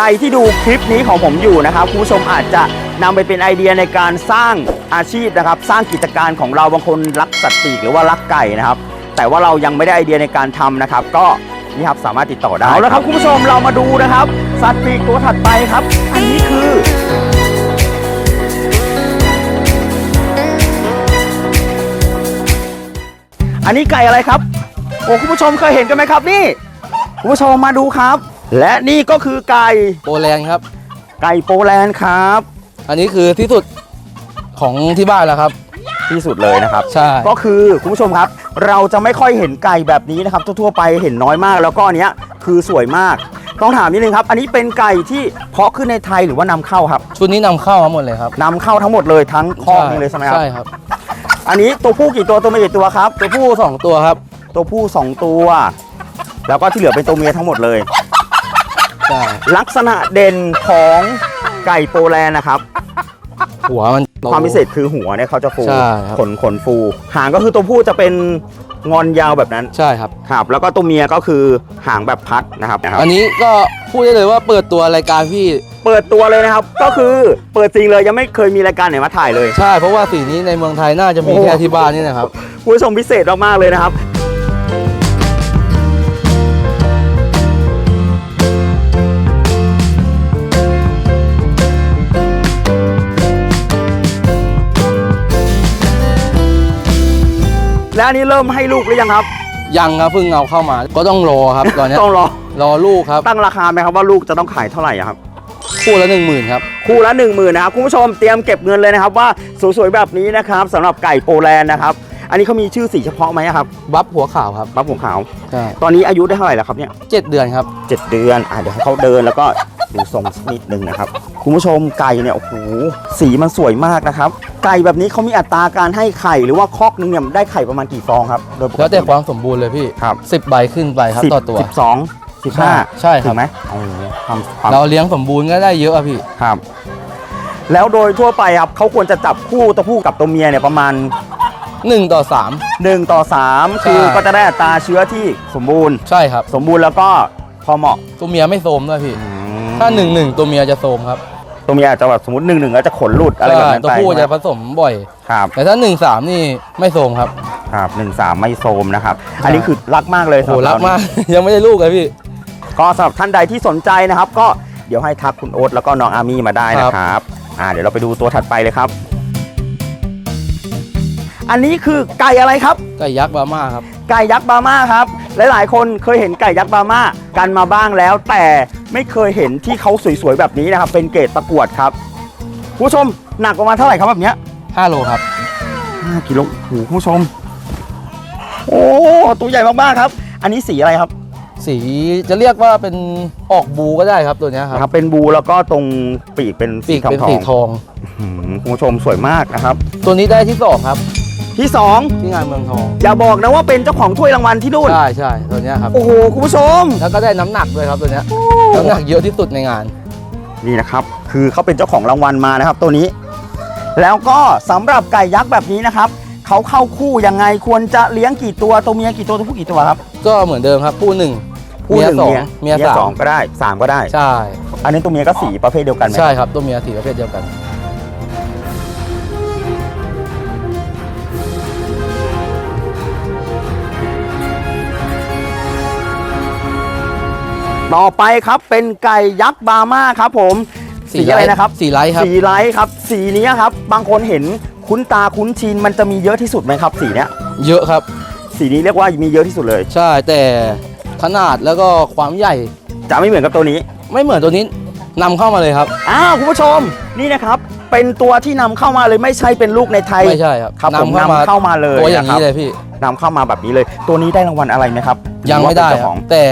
ใครที่ดูคลิปนี้ของผมอยู่นะครับคุณผู้ชมอาจจะนำไปเป็นไอเดียในการสร้างอาชีพนะครับ สร้างกิจการของเราบางคนรักสัตว์ปีกหรือว่ารักไก่นะครับ แต่ว่าเรายังไม่ได้ไอเดียในการทำนะครับ ก็นี่ครับสามารถติดต่อได้เอาละครับคุณผู้ชมเรามาดูนะครับ สัตว์ปีกตัวถัดไปครับ อันนี้คืออันนี้ไก่อะไรครับ โอ้คุณผู้ชมเคยเห็นกันไหมครับนี่ คุณผู้ชมมาดูครับ และนี่ก็คือไก่โปแลนด์ครับ ไก่โปแลนด์ครับ อันนี้คือที่สุดของที่บ้านแล้วครับ ที่สุดเลยนะครับ ใช่ ก็คือคุณผู้ชมครับ เราจะไม่ค่อยเห็นไก่แบบนี้นะครับ ทั่วๆไปเห็นน้อยมากแล้วก็อันเนี้ยคือสวยมาก ต้องถามนิดนึงครับ อันนี้เป็นไก่ที่เพาะขึ้นในไทยหรือว่านำเข้าครับชุดนี้นำเข้ามาหมดเลยครับนำเข้าทั้งหมดเลยทั้งคอกนี้เลยใช่ไหมครับใช่ครับ อันนี้ตัวผู้กี่ตัวตัวเมียกี่ตัวครับ ตัวผู้สองตัวครับ ตัวผู้สองตัว แล้วก็ที่เหลือเป็นตัวเมียทั้งหมดเลย ใช่ลักษณะเด่นของไก่โปแลนด์นะครับ หัวมันโต ความพิเศษคือหัวเนี่ยเขาจะฟูใช่ครับ ขนขนฟู หางก็คือตัวผู้จะเป็นงอนยาวแบบนั้นใช่ครับ ครับ แล้วก็ตัวเมียก็คือหางแบบพัดนะครับนะครับ อันนี้ก็พูดได้เลยว่าเปิดตัวรายการพี่เปิดตัวเลยนะครับ ก็คือเปิดจริงเลยยังไม่เคยมีรายการไหนมาถ่ายเลย ใช่ เพราะว่าสีนี้ในเมืองไทยน่าจะมีโอ้ แค่ที่บ้านนี่นะครับคุณผู้ชมพิเศษมากๆเลยนะครับ แล้วอันนี้เริ่มให้ลูกหรือยังครับ ยังครับเพิ่งเอาเข้ามา ก็ต้องรอครับตอนเนี้ยต้องรอรอลูกครับตั้งราคาไหมครับว่าลูกจะต้องขายเท่าไหร่อะครับ คู่ละหนึ่งหมื่นครับ คู่ละ 1 0,000นะครับคุณผู้ชมเตรียมเก็บเงินเลยนะครับ ว่าสวยๆแบบนี้นะครับสำหรับไก่โปแลนด์นะครับ อันนี้เขามีชื่อสีเฉพาะไหมอะครับบัฟหัวขาวครับบัฟหัวขาว ใช่ตอนนี้อายุได้เท่าไหร่แล้วครับเนี่ยเจ็ดเดือนครับ เจ็ดเดือนอะเดี๋ยวให้เขาเดินแล้วก็ ดูทรงสักนิดนึงนะครับคุณผู้ชมไก่เนี่ยโอ้โหสีมันสวยมากนะครับ ไก่แบบนี้เขามีอัตราการให้ไข่หรือว่าคอกนึงเนี่ยได้ไข่ประมาณกี่ฟองครับโดยปกแล้วแต่ติความสมบูรณ์เลยพี่ครับสิบใบขึ้นไปครับสิบต่อตัวสิบสองสิบห้าใช่ครับถึงไหมโอ้โหความความเราเลี้ยงสมบูรณ์ก็ได้เยอะอะพี่ครับ แล้วโดยทั่วไปครับเขาควรจะจับคู่ตัวผู้กับตัวเมียเนี่ยประมาณหนึ่งต่อสาม1ต่อ3คือใช่ก็จะได้อัตราเชื้อที่สมบูรณ์ใช่ครับ สมบูรณ์แล้วก็พอเหมาะตัวเมียไม่โทรมด้วยพี่อืม ถ้าหนึ่งหนึ่งตัวเมียจะโทรมครับตัวเมียอาจจะแบบสมมติหนึ่งหนึ่งแล้วจะขนหลุดอะไรแบบใช่นั้นตัวไปผู้จะคผรับสมบ่อย ครับ แต่ถ้าหนึ่งสามนี่ไม่โทรมครับ ครับหนึ่งสามไม่โซมนะครับ อันนี้คือรักมากเลยโอ้โหสำหรัเากมาก ยังไม่ได้ลูกเลยพี่ ก็สำหรับท่านใดที่สนใจนะครับ ก็เดี๋ยวให้ทักคุณโอ๊ตแล้วก็น้องอามี่มาได้นะครับ อ่าเดี๋ยวเราไปดูตัวถัดไปเลยครับอันนี้คือไก่อะไรครับ ไก่ยักษ์บาม่าครับ ไก่ยักษ์บาม่าครับ หลายๆ คนเคยเห็นไก่ยักษ์บาม่ากันมาบ้างแล้ว แต่ ไม่เคยเห็นที่เขาสวยๆแบบนี้นะครับเป็นเกรดประกวดครับคุณผู้ชมหนักประมาณเท่าไหร่ครับแบบเนี้ย5โลครับ5กิโลโอ้โหคุณผู้ชม โอ้ตัวใหญ่มากๆครับ อันนี้สีอะไรครับสีจะเรียกว่าเป็นออกบูก็ได้ครับตัวเนี้ยคนะครัรับบเป็นบูแล้วก็ตรงปีกเป็นสีปีกทองเป็นทอสีงทอง คุณผู้ชมสวยมากนะครับ ตัวนี้ได้ที่สองครับ ที่ที่งานเมืองทอง2อย่าบอกนะว่าเป็นเจ้าของถ้วยรางวัลที่นู่น ใช่ใช่ตัวเนี้ยครับ โอ้โห คุณผู้ชม แล้วก็ได้น้ำหนักด้วยครับตัวเนี้ย น้ำหนักเยอะที่สุดในงาน นี่นะครับ คือเขาเป็นเจ้าของรางวัลมานะครับ ตัวนี้ แล้วก็สำหรับไก่ยักษ์แบบนี้นะครับเขาเข้าคู่ยังไงควรจะเลี้ยงกี่ตัวตัวเมียกี่ตัวตัวผู้กี่ตัวครับ ก็เหมือนเดิมครับคู่หนึ่งผู้หนึ่งสองเมียเมียสาสอมงก็ได้สามก็ได้ใช่ อันนี้ตัวเมียก็สีประเภทเดียวกันไหมใช่ครับตัวเมียสีประเภทเดียวกัน ต่อไปครับเป็นไก่ยักษ์บาม่าครับผมสีอะไรนะครับสีไลท์ครับสีไลท์ครับ สีนี้ครับ บางคนเห็นคุ้นตาคุ้นชินมันจะมีเยอะที่สุดไหมครับ สีเนี้ยเยอะครับ สีนี้เรียกว่ามีเยอะที่สุดเลย ใช่แต่ขนาดแล้วก็ความใหญ่จะไม่เหมือนกับตัวนี้ ไม่เหมือนตัวนี้นำเข้ามาเลยครับอ้าวคุณผู้ชมนี่นะครับ เป็นตัวที่นำเข้ามาเลยไม่ใช่เป็นลูกในไทย ไม่ใช่ครับครับผมนำเข้านำเข้ามาเลยตัวอย่างนะครันี้บเลยพี่นำเข้ามาแบบนี้เลย ตัวนี้ได้รางวัลอะไรไหมครับยังไม่ได้หรือว่าเป็นคเจ้ารัของบแต่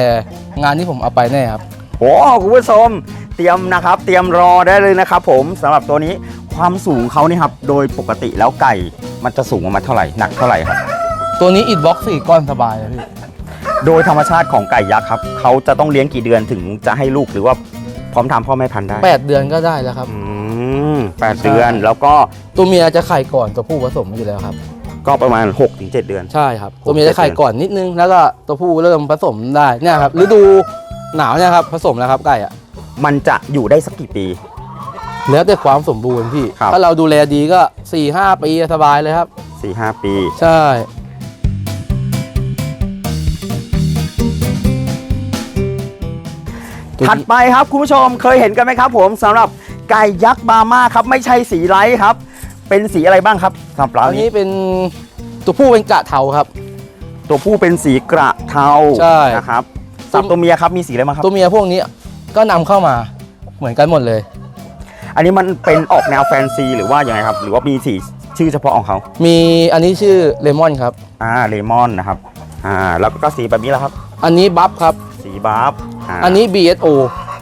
งานที่ผมเอาไปแน่ครับ โอ้คุณผู้ชมเตรียมนะครับ เตรียมรอได้เลยนะครับผมสำหรับตัวนี้ความสูงเขานี่ครับ โดยปกติแล้วไก่มันจะสูงประมาณเท่าไหร่หนักเท่าไหร่ครับ ตัวนี้อิดบ็อกสี่ก้อนสบายเลยพี่โดยธรรมชาติของไก่ยักษ์ครับเขาจะต้องเลี้ยงกี่เดือนถึงจะให้ลูกหรือว่าพร้อมทำพ่อแม่พันธุ์ได้แปดเดือนก็ได้แล้วครับ อืม แปดเดือนแล้วก็ตัวเมียจะไข่ก่อนตัวผู้ผสมอยู่แล้วครับ ก็ประมาณ 6-7ถึงเดือน ใช่ครับโอ้ตัวเมียจะไข่เจ็ดเดือนก่อนนิดนึง แล้วก็ตัวผู้เริ่มผสมได้เนี่ยครับฤดูหนาวเนี่ยครับผสมแล้วครับไก่อะมันจะอยู่ได้สักกี่ปี แล้วแต่ความสมบูรณ์พี่ ครับ ถ้าเราดูแลดีก็4ี่ห้าปีสบายเลยครับ 4-5 ปี ใช่ ถัดไปครับคุณผู้ชมเคยเห็นกันไหมครับผมสำหรับ ไก่ยักษ์บาม่าครับ ไม่ใช่สีไลท์ครับ เป็นสีอะไรบ้างครับสำหรับเราอันนี้นี้เป็นตัวผู้เป็นกะเทาครับ ตัวผู้เป็นสีกระเทาใช่ นะครับสำหรับตัวเมียครับมีสีอะไรบ้างครับ ตัวเมียพวกนี้ก็นำเข้ามาเหมือนกันหมดเลย อันนี้มันเป็นออกแนวแฟนซีหรือว่ายังไงครับ หรือว่ามีสีชื่อเฉพาะของเขามีอันนี้ชื่อเลมอนครับ อ่าเลมอนนะครับอ่าแล้วก็สีแบบนี้แหละครับ อันนี้บัฟครับ สีบาร์ฟาอันนี้ BSO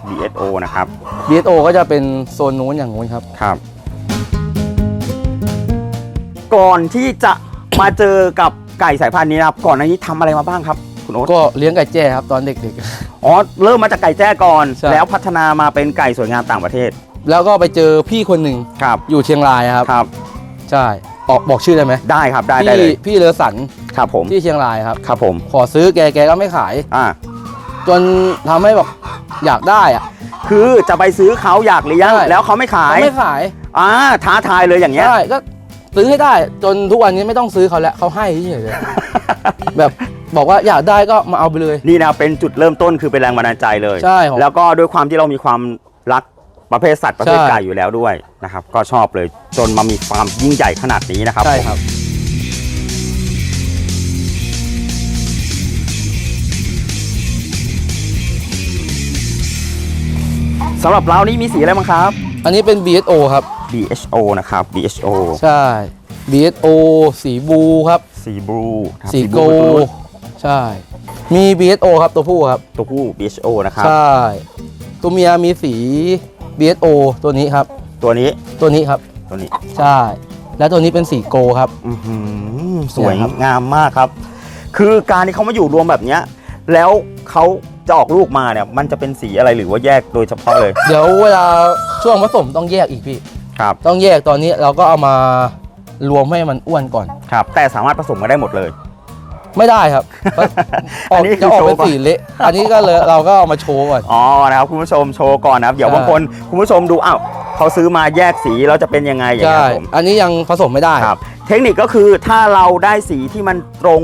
BSO นะครับ BSO ก็จะเป็นโซนนู้นอย่างนู้นครับครับ ก่อนที่จะมาเจอกับไก่สายพันธุ์นี้นะครับ ก่อนหน้านี้ทำอะไรมาบ้างครับ คุณโอ๊ตก็เลี้ยงไก่แจ้ครับตอนเด็ก อ๋อเริ่มมาจากไก่แจ้ก่อน ใช่ แล้วพัฒนามาเป็นไก่สวยงามต่างประเทศๆ แล้วก็ไปเจอพี่คนหนึ่งครับอยู่เชียงรายครับ ครับ ใช่บอกบอกชื่อได้ไหมได้ครับได้ได้พี่เลยพี่เลอสันครับผมที่เชียงรายครับ ครับผม ขอซื้อแกแกก็ไม่ขาย อ่า จนทำให้บอกอยากได้อะคือจะไปซื้อเขาอยากเลี้ยงใช่แล้วเขาไม่ขายเขาไม่ขายอ่าท้าทายเลยอย่างเงี้ยใช่ก็ซื้อให้ได้จนทุกวันนี้ไม่ต้องซื้อเขาแล้วเขาให้เฉยๆเลยแบบบอกว่าอยากได้ก็มาเอาไปเลย นี่นะเป็นจุดเริ่มต้นคือเป็นแรงบันดาลใจเลยใช่ผมแล้วก็ด้วยความที่เรามีความรักประเภทสัตว์ประเภทใช่ไก่อยู่แล้วด้วยนะครับ ก็ชอบเลยจนมามีความยิ่งใหญ่ขนาดนี้นะครับใช่ครับ สำหรับเรานี่มีสีอะไรบ้างครับ อันนี้เป็น BSO ครับ BHO นะครับ BHO ใช่ BSO สีบลูครับ สีบลูครับสีโกบลูใช่ มี BSO ครับตัวผู้ครับ ตัวผู้ BHO นะครับ ใช่ ตัวเมียมีสี BSO ตัวนี้ครับ ตัวนี้ตัวนี้ครับ ตัวนี้ ใช่ แล้วตัวนี้เป็นสีโกครับ อื้อหือสวยเนี่ยครับงามมากครับ คือการที่เขามาอยู่รวมแบบเนี้ย แล้วเขา จะออกลูกมาเนี่ยมันจะเป็นสีอะไรหรือว่าแยกโดยเฉพาะเลยเดี๋ยวเวลาช่วงผสมต้องแยกอีกพี่ ครับ ต้องแยกตอนนี้เราก็เอามารวมให้มันอ้วนก่อน ครับ แต่สามารถผสมกันได้หมดเลย ไม่ได้ครับ ออัอนกนี้คือจะออกโชว์เป็นก่อน สีเละอันนี้ก็เลยเราก็เอามาโชว์ก่อน อ๋อนะครับคุณผู้ชมโชว์ก่อนนะครับเดี๋ยวใช่ บางคนคุณผู้ชมดูอ้าวเขาซื้อมาแยกสีแล้วจะเป็นยังไงอย่างใช่เงี้ยครับผมอันนี้ยังผสมไม่ได้ ครับ เทคนิคก็คือถ้าเราได้สีที่มันตรง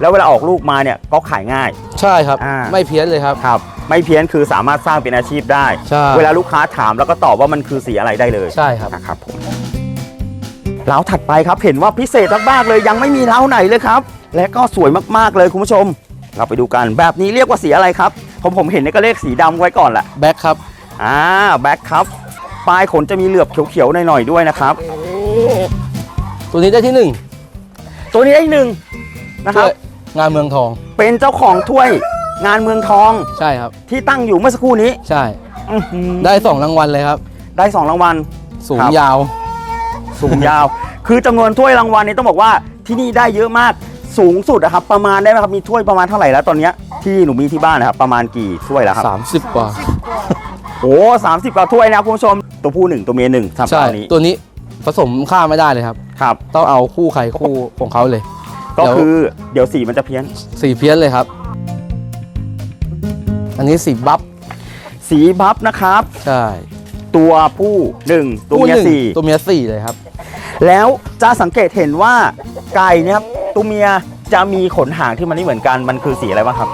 แล้วเวลาออกลูกมาเนี่ยก็ขายง่าย ใช่ครับ อ่า ไม่เพี้ยนเลยครับ ครับ ไม่เพี้ยนคือสามารถสร้างเป็นอาชีพได้ ใช่ เวลาลูกค้าถามแล้วก็ตอบว่ามันคือสีอะไรได้เลยใช่ครับ นะครับผมเล้าถัดไปครับเห็นว่าพิเศษมากๆเลยยังไม่มีเล้าไหนเลยครับ และก็สวยมากๆเลยคุณผู้ชม เราไปดูกันแบบนี้เรียกว่าสีอะไรครับ ผมผมเห็นเนี่ยก็เลขสีดำไว้ก่อนแหละ แบ็คครับ อ่าแบ็คครับปลายขนจะมีเหลือบเขียวๆหน่อยๆด้วยนะครับ ตัวนี้ได้ที่หนึ่งตัวนี้ได้หนึ่งนะครับ ช่วย งานเมืองทอง เป็นเจ้าของถ้วยงานเมืองทองใช่ครับ ที่ตั้งอยู่เมื่อสักครู่นี้ใช่ อื้อหือได้สองรางวัลเลยครับ ได้สองรางวัล สูงครับ ยาว สูงยาว คือจำนวนถ้วยรางวัลนี้ต้องบอกว่าที่นี่ได้เยอะมากสูงสุดนะครับ ประมาณได้ไหมครับมีถ้วยประมาณเท่าไหร่แล้วตอนเนี้ยที่หนูมีที่บ้านนะครับประมาณกี่ถ้วยแล้วครับ30 กว่า โอ้สามสิบกว่าถ้วยนะครับคุณผู้ชมตัวผู้หนึ่งตัวเมียหนึ่งสำหรับใช่ ตัวนี้ตัวนี้ผสมข้ามไม่ได้เลยครับ ครับ ต้องเอาคู่ใครคู่ของเขาเลย ก็เดี๋ยวคือเดี๋ยวสีมันจะเพี้ยน สีเพี้ยนเลยครับ อันนี้สีบัฟสีบัฟนะครับ ใช่ ตัวผู้หนึ่งตัวคู่เมียหนึ่งสี่ตัวเมียสี่เลยครับ แล้วจะสังเกตเห็นว่าไก่เนี่ยครับตัวเมียจะมีขนหางที่มันไม่เหมือนกันมันคือสีอะไรบ้างครับ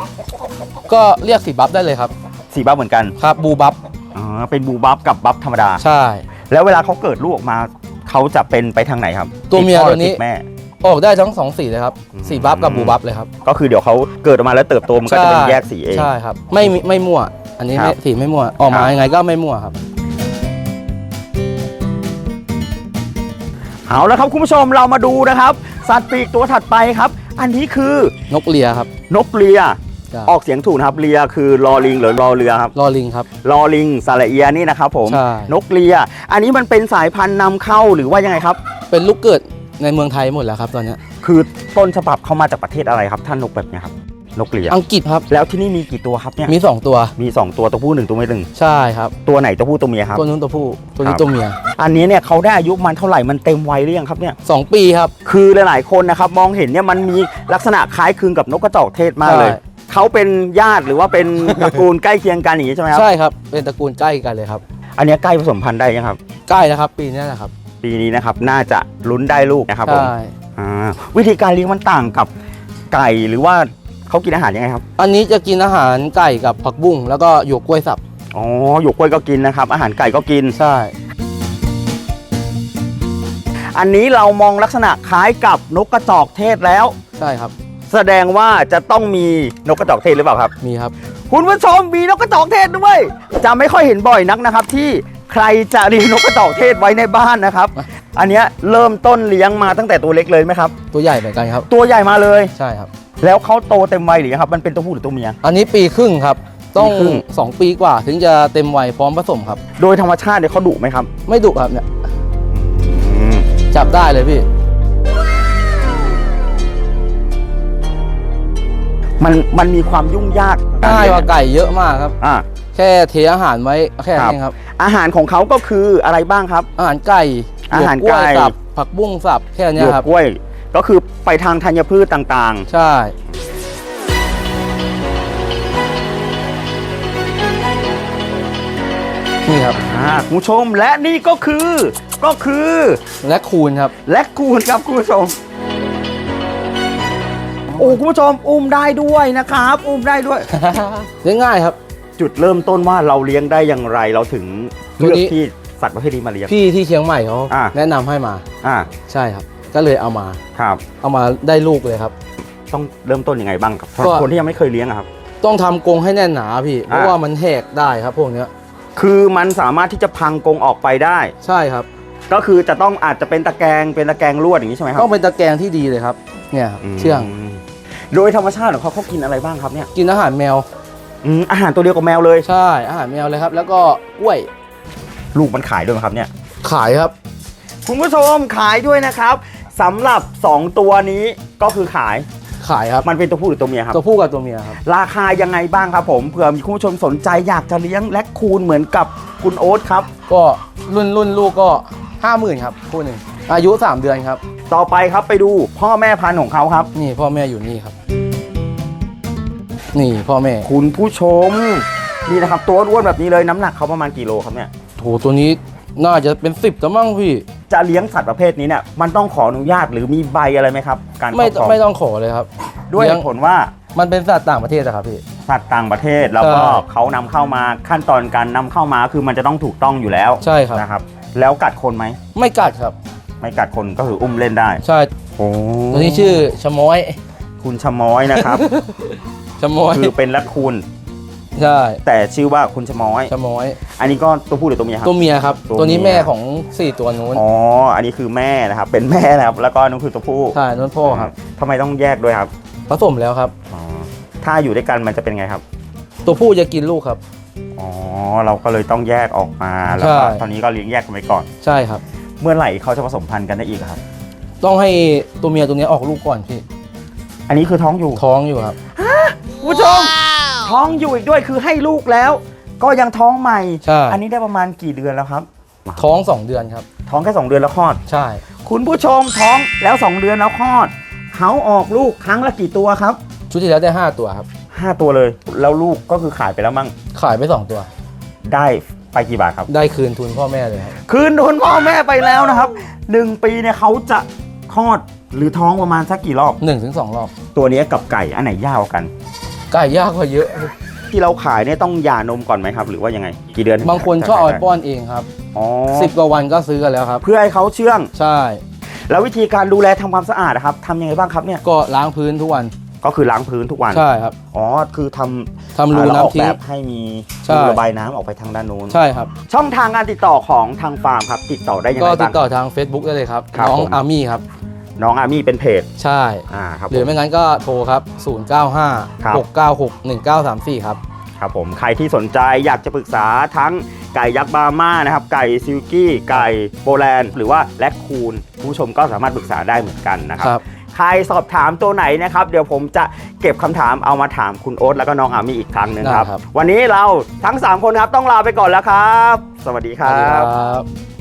ก็เรียกสีบัฟได้เลยครับ สีบัฟเหมือนกันครับบูบัฟอ๋อเป็นบูบัฟกับบัฟธรรมดา ใช่ แล้วเวลาเขาเกิดลูกออกมาเขาจะเป็นไปทางไหนครับ ตัวเมียติดพ่อหตัวนี้รือติดแม่ ออกได้ทั้งสองสีเลยครับอืม สีบัฟกับบูบัฟเลยครับก็คือเดี๋ยวเขาเกิดออกมาแล้วเติบโตมันก็จะเป็นใช่แยกสีเอง ใช่ครับไม่มีไม่มั่ว อันนี้ครัไม่บสีไม่มั่วออกมาครับ ยังไงก็ไม่มั่วครับ เอาแล้วครับคุณผู้ชมเรามาดูนะครับ สัตว์ปีกตัวถัดไปครับ อันนี้คือนกเลียครับนกเลีย จ้ะออกเสียงถูกนะครับเลียคือรอลิงหรือรอเรือครับลอลิงครับ รอลิงสระเอียนี่นะครับผมใช่ นกเลีย อันนี้มันเป็นสายพันธุ์นำเข้าหรือว่ายังไงครับ เป็นลูกเกิด ในเมืองไทยหมดแล้วครับตอนเนี้ยคือต้นฉบับเขามาจากประเทศอะไรครับท่านนกแบบเนี้ยครับนกเลียอังกฤษครับ แล้วที่นี่มีกี่ตัวครับเนี่ยมี 2 ตัวมีสองตัวตัวผู้หนึ่งตัวเมียหนึ่งใช่ครับ ตัวไหนตัวผู้ตัวเมียครับ ตัวนู้นตัวผู้ตัวนี้ครับ ตัวเมียอันนี้เนี่ยเขาได้อายุมันเท่าไหร่มันเต็มวัยหรือยังครับเนี่ย2ปีครับ คือหลายๆคนนะครับมองเห็นเนี่ยมันมีลักษณะคล้ายคลึงกับนกกระจอกเทศมากเลย ใช่ เขาเป็นญาติหรือว่าเป็น ตระกูลใกล้เคียงกันอย่างนี้ใช่ไหมครับ ใช่ครับ เป็นตระกูลใกล้กันเลยครับอันเนี้ยใกล้ผสมพันธุ์ได้ยังครับ ใกล้แล้วครับ ปีนี้นะครับ ปีนี้นะครับน่าจะลุ้นได้ลูกนะครับผมใช่อ่าวิธีการเลี้ยงมันต่างกับไก่หรือว่าเขากินอาหารยังไงครับอันนี้จะกินอาหารไก่กับผักบุ้งแล้วก็หยวกกล้วยสับอ๋อหยวกกล้วยก็กินนะครับ อาหารไก่ก็กิน ใช่ อันนี้เรามองลักษณะคล้ายกับนกกระจอกเทศแล้ว ใช่ครับแสดงว่าจะต้องมีนกกระจอกเทศหรือเปล่าครับ มีครับ คุณผู้ชมมีนกกระจอกเทศด้วย จะไม่ค่อยเห็นบ่อยนักนะครับ ที่ ใครจะเลี้ยงนกกระจอกเทศไว้ในบ้านนะครับ อันเนี้ยเริ่มต้นเลี้ยงมาตั้งแต่ตัวเล็กเลยไหมครับ ตัวใหญ่เหมือนกันครับ ตัวใหญ่มาเลย ใช่ครับ แล้วเขาโตเต็มวัยหรือยังครับ มันเป็นตัวผู้หรือตัวเมีย อันนี้ปีครึ่งครับ ต้อง ปีครึ่งสองปีกว่าถึงจะเต็มวัยพร้อมผสมครับ โดยธรรมชาติเนี่ยเขาดุไหมครับ ไม่ดุครับเนี่ยอืมจับได้เลยพี่ มันมันมีความยุ่งยากง่ายกว่าไก่เยอะมากครับ อ่า แค่เทอาหารไว้แค่นี้ครับ อาหารของเขาก็คืออะไรบ้างครับ อาหารไก่อาหารยวล้วยไก่สับผักบุ้งสับแค่หเนี้ยยวกครับกล้วย ก็คือไปทางธัญพืชต่างใช่ นี่ครับ ๆอ่าคุณผู้ชมและนี่ก็คือก็คือ และคูณครับ และกูนครับคุณผู้ชม โอ้คุณผู้ชมอุ้มได้ด้วยนะครับ อุ้มได้ด้วย เลี้ยงง่ายครับ จุดเริ่มต้นว่าเราเลี้ยงได้อย่างไรเราถึงตัวเลือกนี้ที่สัตว์ประเภทนี้มาเลี้ยง พี่ที่เชียงใหม่เขาอ่าแนะนำให้มา อ่าใช่ครับ ก็เลยเอามา ครับ เอามาได้ลูกเลยครับ ต้องเริ่มต้นยังไงบ้างครับก็คนที่ยังไม่เคยเลี้ยงอะครับ ต้องทำกรงให้แน่นหนาพี่ เพราะอ่าว่ามันแหกได้ครับพวกเนี้ยคือมันสามารถที่จะพังกรงออกไปได้ ใช่ครับ ก็คือจะต้องอาจจะเป็นตะแกรงเป็นตะแกรงลวดอย่างนี้ใช่ไหมครัต้องเป็นตะแกรงที่ดีเลยครับ เนี่ยครับมเชื่อง โดยธรรมชาติของเขาเขากินอะไรบ้างครับเนี่ย กินอาหารแมว อืมอาหารตัวเดียวกับแมวเลย ใช่อาหารแมวเลยครับ แล้วก็กล้วยลูกมันขายด้วยไหมครับเนี่ย ขายครับ คุณผู้ชมขายด้วยนะครับสำหรับ 2 ตัวนี้ก็คือขายขายครับมันเป็นตัวผู้หรือตัวเมียครับตัวผู้กับตัวเมียครับ ราคายังไงบ้างครับผมเผื่อมีคุณผู้ชมสนใจอยากจะเลี้ยงแลคคูนเหมือนกับคุณโอ๊ตครับ ก็รุ่นรุ่นลูกก็ห้าหมื่นครับคู่หนึ่งอายุ 3 เดือนครับ ต่อไปครับไปดูพ่อแม่พันธุ์ของเขาครับ นี่พ่อแม่อยู่นี่ครับ นี่พ่อแม่ คุณผู้ชมนี่นะครับ ตัวอ้วนแบบนี้เลยน้ำหนักเขาประมาณกี่โลครับเนี่ยโถตัวนี้น่าจะเป็นสิบแล้วมั้งพี่ จะเลี้ยงสัตว์ประเภทนี้เนี่ยมันต้องขออนุญาตหรือมีใบอะไรไหมครับ การครไม่อบครองไม่ต้องขอเลยครับด้วยเหเลี้ยงตุผลว่ามันเป็นสัตว์ต่างประเทศอะครับพี่ สัตว์ต่างประเทศแล้วก็ใช่ เขานำเข้ามาขั้นตอนการนำเข้ามาคือมันจะต้องถูกต้องอยู่แล้วใช่ครับ นะครับ แล้วกัดคนไหมไม่กัดครับ ไม่กัดคนก็คืออุ้มเล่นได้ใช่โอ้ตัวนี้ชื่อชะม้อย คุณชะม้อยนะครับ ชะม้อยคือเป็นแรคคูนใช่แต่ชื่อว่าคุณชะม้อย ชะม้อย อันนี้ก็ตัวผู้หรือตัวเมียครับ ตัวเมียครับ ตัวตัวนี้เมีย แม่ของสี่ตัวนู้นอ๋ออันนี้คือแม่นะครับ เป็นแม่นะครับ แล้วก็นั่นคือตัวผู้ใช่นู้นพ่อครับทำไมต้องแยกด้วยครับผสมแล้วครับ อ๋อถ้าอยู่ด้วยกันมันจะเป็นไงครับตัวผู้จะกินลูกครับ อ๋อเราก็เลยต้องแยกออกมาแล้วก็ใช่ ตอนนี้ก็เลี้ยงแยกกันไปก่อน ใช่ครับ เมื่อไหร่เขาจะผสมพันธุ์กันได้อีกครับ ต้องให้ตัวเมียตัวนี้ออกลูกก่อนพี่ อันนี้คือท้องอยู่ ท้องอยู่ครับ คุณผู้ชมท้องอยู่อีกด้วยคือให้ลูกแล้ว ก็ยังท้องใหม่ ใช่ อันนี้ได้ประมาณกี่เดือนแล้วครับ ท้องสองเดือนครับ ท้องแค่สองเดือนแล้วคลอด ใช่ คุณผู้ชมท้องแล้วสองเดือนแล้วคลอด เขาออกลูกครั้งละกี่ตัวครับ ชุดที่แล้วได้ 5 ตัวครับห้าตัวเลย แล้วลูกก็คือขายไปแล้วมั่งขายไป 2 ตัว ได้ไปกี่บาทครับ ได้คืนทุนพ่อแม่เลยครับคืนทุนพ่อแม่ไปแล้วนะครับหนึ่งปีเนี่ยเขาจะคลอดหรือท้องประมาณสักกี่รอบ1นถึงสรอบ ตัวนี้กับไก่อันไหนยากกว่ากัน ไก่ยากกว่าเยอะ ที่เราขายเนี่ยต้องหย่านมก่อนไหมครับ หรือว่ายังไง กี่เดือนถึบางคนชอบเอาไปขยป้อนเองครับอ๋อสิบกว่าวันก็ซื้อกันแล้วครับ เพื่อให้เขาเชื่อง ใช่ แล้ววิธีการดูแลทำความสะอาดนะครับทำยังไงบ้างครับเนี่ยก็ล้างพื้นทุกวัน ก็คือล้างพื้นทุกวันใช่ครับ อ๋อคือทำทำรูอ่าแล้วออกน้ำทิ้แบงบให้มีใช่ รูระบายน้ำออกไปทางด้านนู้นใช่ครับ ช่องทางการติดต่อของทางฟาร์มครับ ติดต่อได้ยังก็ไงติบ้าดงต่อทาง Facebook ได้เลยครับ ครับน้องผม อาร์มี่ครับ น้องอาร์มี่เป็นเพจใช่ อ่าครับหรือผมไม่งั้นก็โทรครับ ครับ 095 696 1934 ครับ ครับผมใครที่สนใจอยากจะปรึกษาทั้งไก่ยักษ์บาร์มานะครับ ไก่ซิลกี้ ไก่โบแลนด์ หรือว่าแลคคูนคุณผู้ชมก็สามารถปรึกษาได้เหมือนกันนะครับ ครับ ใครสอบถามตัวไหนนะครับ เดี๋ยวผมจะเก็บคำถามเอามาถามคุณโอ๊ตแล้วก็น้องอาร์มี่อีกครั้งหนึ่งครับ ได้ครับ วันนี้เราทั้ง 3 คนครับต้องลาไปก่อนแล้วครับ สวัสดีคสวัสรัดีบ ครับ